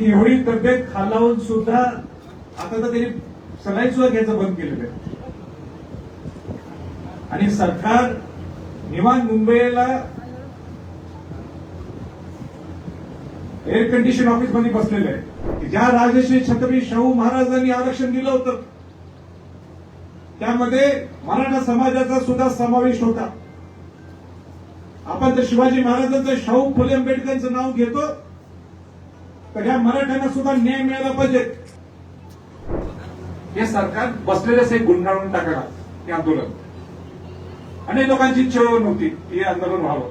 की एवढी तब्येत खालावून सुद्धा आता तर त्यांनी सलाईन सुद्धा घ्यायचं बंद केलेलं आहे आणि सरकार निवान मुंबईला एअर कंडिशन ऑफिसमध्ये बसलेलं आहे. की ज्या राजश्री छत्रपती शाहू महाराजांनी आरक्षण दिलं होतं त्यामध्ये मराठा समाजाचा सुद्धा समावेश होता. आपण तर शिवाजी महाराजांचं शाहू फुले आंबेडकरांचं नाव घेतो तर ह्या मराठ्यांना सुद्धा न्याय मिळाला पाहिजे. हे सरकार बसलेलेच एक गुंडाळून टाकणार हे आंदोलन. अनेक लोकांची इच्छा नव्हती हे आंदोलन व्हावं.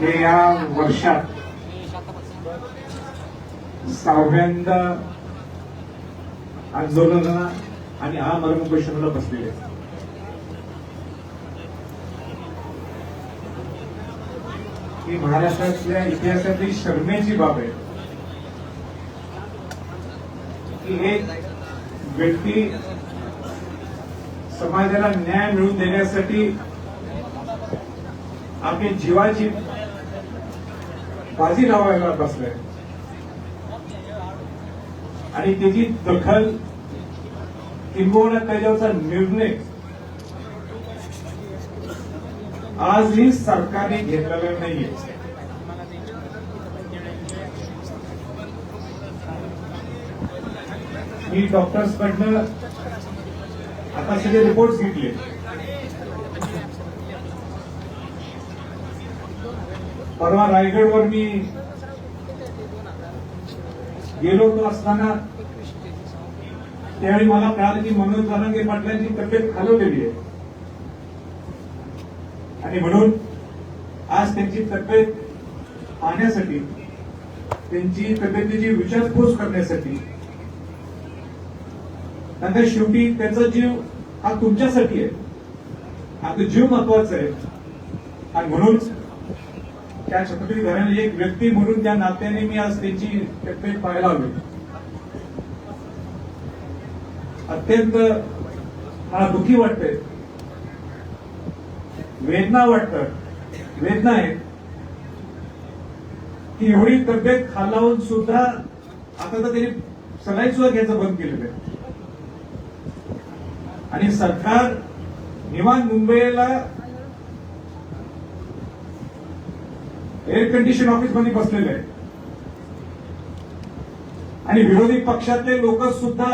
हे या वर्षात सहाव्यांदा आंदोलनाला आणि हा मर्मोपेशनाला बसलेले. ही महाराष्ट्रातल्या इतिहासातली शर्मेची बाब आहे. की एक व्यक्ती समाजाला न्याय मिळवून देण्यासाठी आपली जीवाची बाजी लावायला बसलाय. आणि त्याची दखल किंबहुना त्याच्यावरचा निर्णय आजही सरकारने घेतलेला नाहीये. मी डॉक्टर्सकडनं आता सगळे रिपोर्ट घेतले. परवा रायगडवर मी गेलो होतो असताना त्यावेळी मला कळालं की मनोज जरांगे पाटलांची तब्येत खालवलेली आहे. आणि म्हणून आज त्यांची तब्येत पाहण्यासाठी त्यांची तब्येतीची विचारपूस करण्यासाठी त्यांना शेवटी त्यांचा जीव हा तुमच्यासाठी आहे. आता जीव महत्त्वाचा आहे. आणि म्हणून त्या छत्रपती घराणे एक व्यक्ती म्हणून त्या नात्याने मी आज त्यांची तब्येत पाहायला हवी. अत्यंत मला दुःखी वाटतंय. वेदना वाटतात. वेदना आहे की एवढी तब्येत खालावून सुद्धा आता तर त्यांनी सलाईन सुद्धा घ्यायचं बंद केलेलं आहे. आणि सरकार निवान मुंबईला एअर कंडिशन ऑफिसमध्ये बसलेलं आहे. आणि विरोधी पक्षातले लोक सुद्धा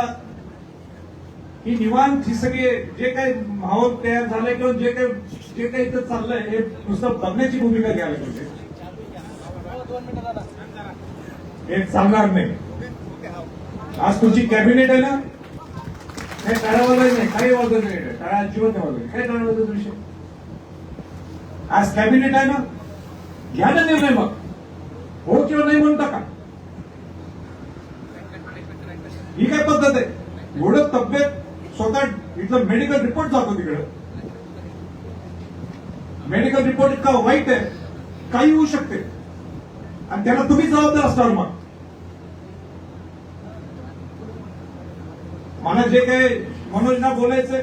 ही निवांत ही सगळे जे काही माहोल तयार झालंय किंवा जे काही जे काही इथं चाललंय हे नुसतं बघण्याची भूमिका घ्यायला पाहिजे हे चालणार नाही. आज तुमची कॅबिनेट आहे ना? काही टाळा नाही काही वाजत नाही. टाळा अजिबात नाही वाजत काय टाळा विषय आज कॅबिनेट आहे ना? घ्या ना निर्णय मग. हो किंवा नाही म्हणता का ही काय पद्धत आहे? एवढं तब्येत स्वतः इथलं मेडिकल रिपोर्ट जातो तिकडे. मेडिकल रिपोर्ट इतका वाईट आहे काही होऊ शकते. आणि त्याला तुम्ही जबाबदार असणार मग. मला जे काही मनोजना बोलायचंय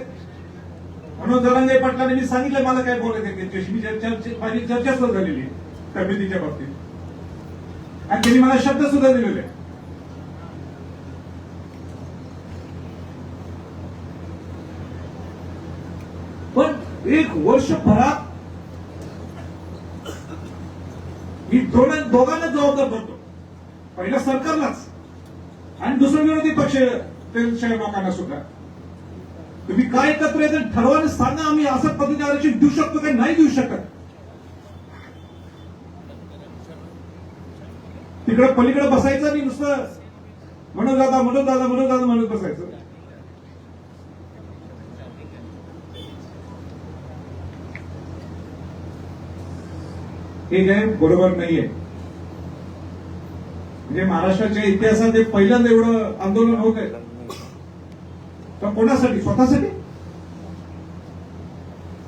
मनोज जरांगे पाटलांनी मी सांगितलं मला काय बोलायचं त्यांच्याशी. मी चर्चा माझी चर्चा सुद्धा झालेली आहे तब्येतीच्या बाबतीत. आणि त्यांनी मला शब्द सुद्धा दिलेले आहे. पण एक वर्षभरात मी दोन दोघांना जबाबदार धरतो पहिला सरकारलाच. आणि दुसरं विरोधी पक्ष त्या लोकांना सुद्धा. तुम्ही काय एकत्र येतं ठरवा सांगा आम्ही असं पद्धतीने आरक्षण देऊ शकतो काही नाही देऊ शकत. तिकडे पलीकडे बसायचं आणि नुसतं म्हणून दादा म्हणून दादा म्हणून दादा म्हणत बसायचं. हे काय बरोबर नाहीये. म्हणजे महाराष्ट्राच्या इतिहासात एक पहिल्यांदा एवढं आंदोलन होत आहे. तर कोणासाठी? स्वतःसाठी?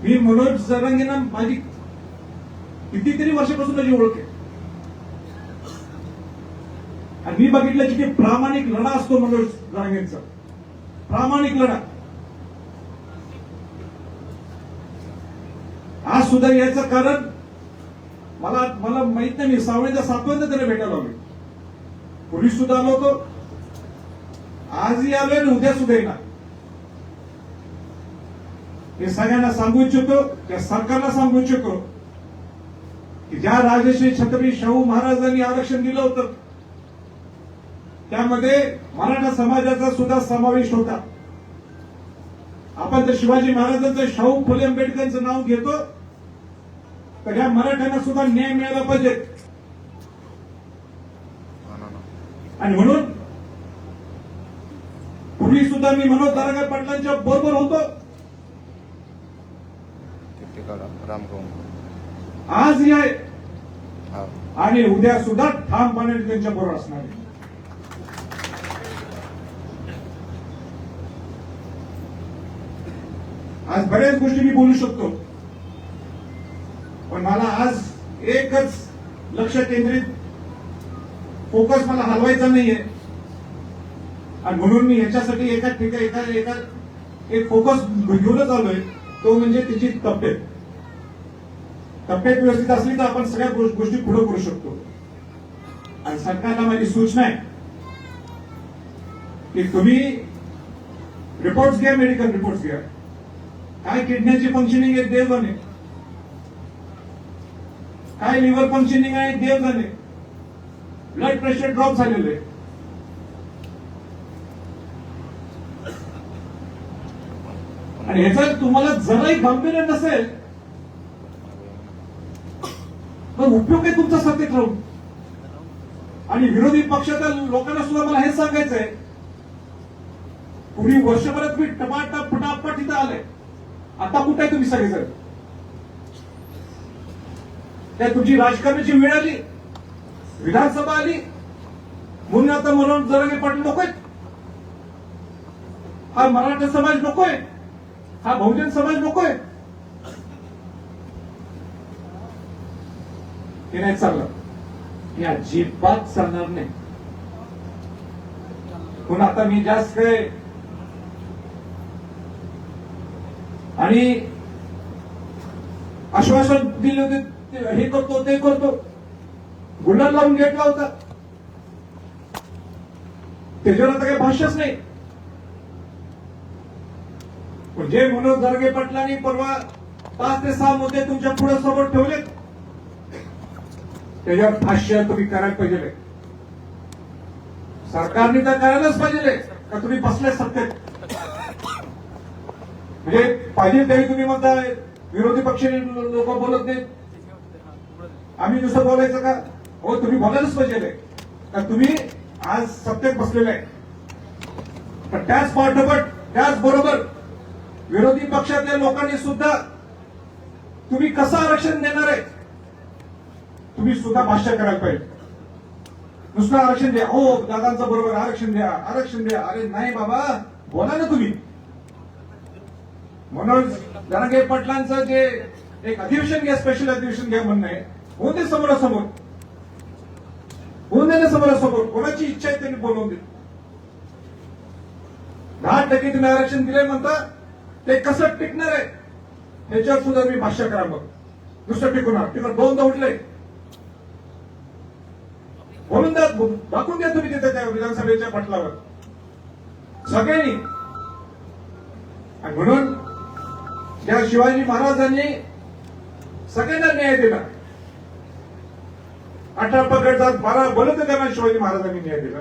मी मनोज जरांगेंना माझी कितीतरी वर्षापासून माझी ओळख आहे. आणि मी बघितलं की प्रामाणिक लढा असतो मनोज जरांगेंचा. प्रामाणिक लढा. आज सुद्धा याचं कारण मला मला माहीत नाही मी सावळीच्या सातव्यांदा त्याला भेटायला आलोय. पूर्वी सुद्धा आलो होतो. आजही आलोय आणि उद्या सुद्धा येणार. हे सगळ्यांना सांगू इच्छितो त्या सरकारला सांगू इच्छितो की ज्या राजश्री छत्रपती शाहू महाराजांनी आरक्षण दिलं होतं त्यामध्ये मराठा समाजाचा सुद्धा समावेश होता. आपण तर शिवाजी महाराजांचं शाहू फुले आंबेडकरांचं नाव घेतो तर या मराठ्यांना सुद्धा न्याय मिळाला पाहिजे आणि म्हणून पूर्वी सुद्धा मी मनोज दारागार पाटलांच्या बरोबर होतो. आज या आहे. आणि उद्या सुद्धा ठामपणे त्यांच्या बरोबर असणार आहे. आज बऱ्याच गोष्टी मी बोलू शकतो. पण मला आज एकच लक्ष केंद्रित फोकस मला हलवायचा नाहीये. आणि म्हणून मी याच्यासाठी एका ठिकाणी एका एका एक फोकस घेऊनच आलोय. तो म्हणजे तिची तब्येत. तब्येत व्यवस्थित असली तर आपण सगळ्या गोष्टी पुढे करू शकतो. आणि सरकारला माझी सूचना आहे की तुम्ही रिपोर्ट्स घ्या मेडिकल रिपोर्ट्स घ्या. काय किडनीची फंक्शनिंग आहे देव बने. काय लिव्हर फंक्शनिंग आहे देव झाले. ब्लड प्रेशर ड्रॉप झालेले आणि ह्याचा तुम्हाला जराही गांभीर्य नसेल मग उपयोग आहे तुमचा सत्तेत राहून. आणि विरोधी पक्षाच्या लोकांना सुद्धा मला हेच सांगायचंय. पुढील वर्षभरात मी टमाटा फटाफट इथं आलंय. आता कुठे आहे तुम्ही सगळेजण? त्या तुझी राजकारणाची वेळ आली? विधानसभा आली? म्हणून आता म्हणून जरांगे पाटील नकोय हा मराठा समाज नकोय हा बहुजन समाज नकोय हे नाही चाललं हे अजिबात चालणार नाही. पण आता मी जास्त काय आणि आश्वासन दिले होते हे करतो ते करतो. गुन्हा लावून घेतला होता. त्याच्यावर आता काही भाष्यच नाही. पण जे मनोज जरगे पटलांनी परवा पाच ते सहा मुद्दे तुमच्यापुढे समोर ठेवलेत त्याच्यावर भाष्य तुम्ही करायला पाहिजे. सरकारने तर करायलाच पाहिजे का तुम्ही बसले सत्तेत? म्हणजे पाहिजे तरी तुम्ही म्हणता विरोधी पक्ष लोक बोलत नाहीत. आम्ही नुसतं बोलायचं का? हो तुम्ही बोलायलाच पाहिजे का तुम्ही आज सत्तेत बसलेले आहे पण त्याच पाठोपाठ त्याच बरोबर विरोधी पक्षातल्या लोकांनी सुद्धा तुम्ही कसं आरक्षण देणार आहे तुम्ही सुद्धा भाष्य करायला पाहिजे. नुसतं आरक्षण द्या. हो दादांचं बरोबर आरक्षण द्या आरक्षण द्या. अरे नाही बाबा बोला ना तुम्ही. म्हणून धनगे पाटलांचं जे एक अधिवेशन घ्या स्पेशल अधिवेशन घ्या म्हणणं आहे. होऊन दे समोरासमोर होऊन दे ना समोरासमोर कोणाची इच्छा आहे त्यांनी बोलवून दे दहा टक्के तुम्ही आरक्षण दिले म्हणता ते कसं टिकणार आहे त्याच्यावर सुद्धा मी भाष्य करा मग नुसतं टिकवणार तिकडे दोनदा उठले बोलून दाखवून द्या तुम्ही तिथे त्या विधानसभेच्या पटलावर. सगळ्यांनी. आणि म्हणून या शिवाजी महाराजांनी सगळ्यांना न्याय दिला. अठरा पकडतात मला बोलत त्यांना शिवाजी महाराजांनी न्याय दिला.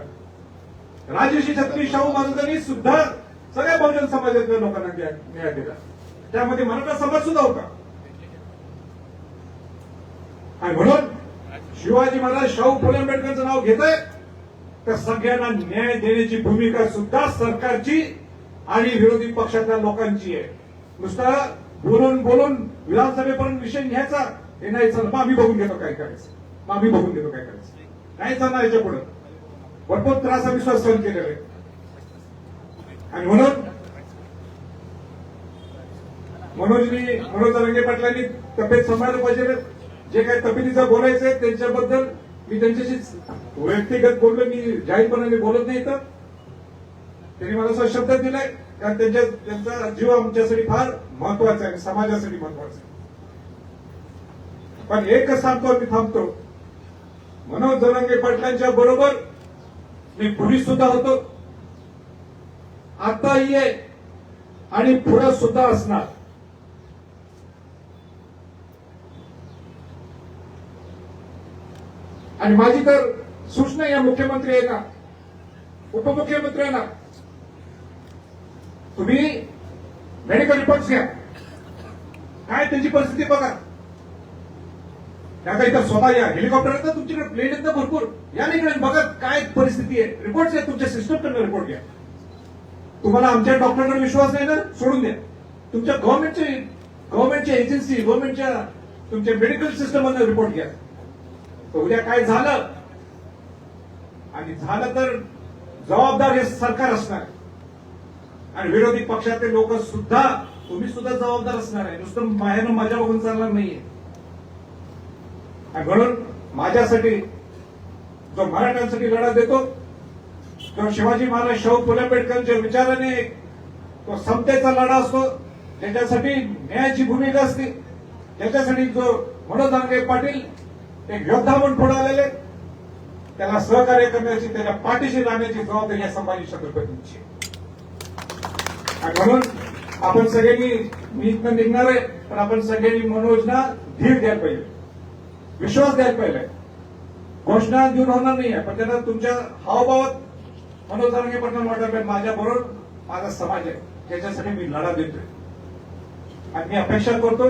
राजर्षी छत्रपती शाहू महाराजांनी सुद्धा सगळ्या बहुजन समाजातल्या लोकांना न्याय दिला. त्यामध्ये मराठा समाज सुद्धा होता. आणि म्हणून शिवाजी महाराज शाहू फुले आंबेडकरचं नाव घेत आहे तर सगळ्यांना न्याय देण्याची भूमिका सुद्धा सरकारची आणि विरोधी पक्षातल्या लोकांची आहे. नुसता बोलून बोलून विधानसभेपर्यंत विषय घ्यायचा हे नाही चल मग आम्ही बघून घेतो काय करायचं. मग आम्ही बघून देतो काय करायचं. नाही चालणार याच्यापुढे. भरपूर त्रास आम्ही सहन सहन केलेला आहे. आणि म्हणून मनोजनी मनोज रंगे पाटलांनी तब्येत सांभाळलं पाहिजे जे काही तब्येतीचं बोलायचं आहे त्यांच्याबद्दल मी त्यांच्याशी व्यक्तिगत बोललो मी जाहीरपणाने बोलत नाही तर त्यांनी मला असा शब्द दिलाय कारण त्यांच्या त्यांचा जीव आमच्यासाठी फार महत्त्वाचा आहे समाजासाठी महत्त्वाचा आहे. पण एकच सांगतो मी थांबतो. मनोज जरांगे पाटलांच्या बरोबर मी पूर्वी सुद्धा होतो. आताही ये आणि पुढे सुद्धा असणार. आणि माझी तर सूचना या मुख्यमंत्री आहे ना उपमुख्यमंत्री आहे ना तुम्ही मेडिकल रिपोर्ट घ्या. काय त्यांची परिस्थिती बघा. त्या इथं स्वतः या. हेलिकॉप्टर येतात तुमच्याकडे प्लेन येतं भरपूर. या नाही बघा काय परिस्थिती आहे. रिपोर्ट घ्या तुमच्या सिस्टमकडनं रिपोर्ट घ्या. तुम्हाला आमच्या डॉक्टरकडे विश्वास नाही ना? सोडून द्या. तुमच्या गव्हर्नमेंटचे गव्हर्नमेंटच्या एजन्सी गव्हर्नमेंटच्या तुमच्या मेडिकल सिस्टम मधनं रिपोर्ट घ्या. उद्या काय झालं? आणि झालं तर जबाबदार हे सरकार असणार. आणि विरोधी पक्षातले लोक सुद्धा तुम्ही सुद्धा जबाबदार असणार आहे. नुसतं बाहेरनं मजा बघून चालणार नाहीये. आणि म्हणून माझ्यासाठी जो मराठ्यांसाठी लढा देतो तो शिवाजी महाराज शाहू फुले पेटकरच्या विचाराने तो समतेचा लढा असतो. त्याच्यासाठी न्यायाची भूमिका असते. त्याच्यासाठी जो मनोज दांगे पाटील एक योद्धा म्हणून पुढे आलेले. त्याला सहकार्य करण्याची त्याच्या पाठीशी राहण्याची जबाबदारी या संभाजी छत्रपतींची आणि म्हणून आपण सगळ्यांनी मी इथनं निघणार आहे पण आपण सगळ्यांनी मनोजना धीर द्यायला पाहिजे. विश्वास द्यायला पाहिजे. घोषणा देऊन होणार नाही आहे पण त्यांना तुमच्या हावभावात मनोज दांगे पाटील वाटत माझ्या बरोबर माझा समाज आहे त्याच्यासाठी मी लढा देतोय. आणि मी अपेक्षा करतो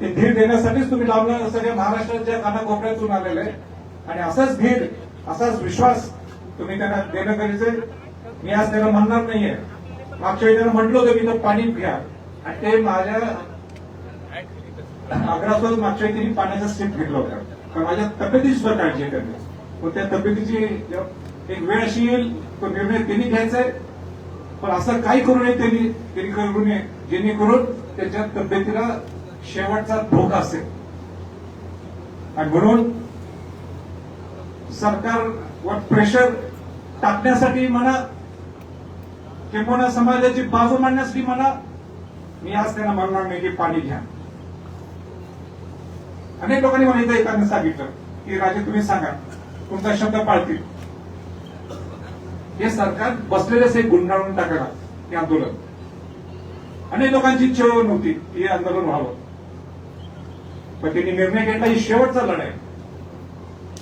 ते धीर देण्यासाठीच तुम्ही लावलं सगळ्या महाराष्ट्राच्या कानाकोपऱ्यातून आलेलं आहे. आणि असाच धीर असाच विश्वास तुम्ही त्यांना देणं गरजेचं मी आज त्यांना म्हणणार नाहीये. मागच्या वेळी त्यांना म्हटलं होतं मी तर पाणी घ्या आणि ते माझ्या आग्रहासोबत मागच्या तिने पाण्याचा स्टेप घेतला होता. कारण माझ्या तब्येतीची सुद्धा काळजी आहे त्यांनी. मग त्या तब्येतीची एक वेळ अशी येईल तो निर्णय त्यांनी घ्यायचा आहे. पण असं काही करू नये त्यांनी त्यांनी करू नये. जेणेकरून त्याच्या तब्येतीला शेवटचा धोका असेल. आणि म्हणून सरकारवर प्रेशर टाकण्यासाठी म्हणा किंवा समाजाची बाजू मांडण्यासाठी म्हणा मी आज त्यांना म्हणणार नाही की पाणी घ्या. अनेक लोकांनी मला इथं येताना सांगितलं की राजे तुम्ही सांगा तुमचा शब्द पाळतील. हे सरकार बसलेलेच एक गुंडाळून टाकायला हे आंदोलन. अनेक लोकांची इच्छा नव्हती हे आंदोलन व्हावं. पण त्यांनी निर्णय घेतला ही शेवटचा लढाई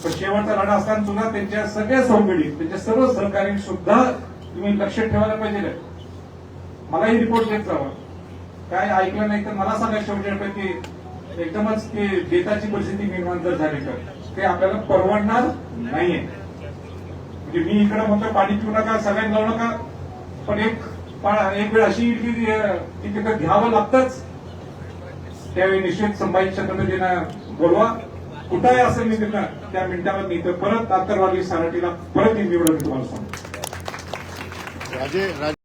पण शेवटचा लढा असताना सुद्धा त्यांच्या सगळ्या सहयोगी त्यांच्या सर्व सहकारी सुद्धा तुम्ही लक्ष ठेवायला पाहिजे. मलाही रिपोर्ट घेत जावा काय ऐकलं नाही तर मला सांगा शेवटच्या की एकदमच ते बेताची परिस्थिती निर्माण जर झाली तर. ते आपल्याला परवडणार नाहीये. म्हणजे मी इकडे म्हणतो पाणी पिऊ नका सगळ्यांना लावू नका पण एक एक वेळ अशी येईल की तिथं घ्यावं लागतंच. त्यावेळी निश्चित संभाजी छत्रपतींना बोलवा. कुठंही असेल मी तिथं त्या मिनिटावर मी इथं परत आंतरवादी सारटीला परत निवडून तुम्हाला सांगतो राजे राजे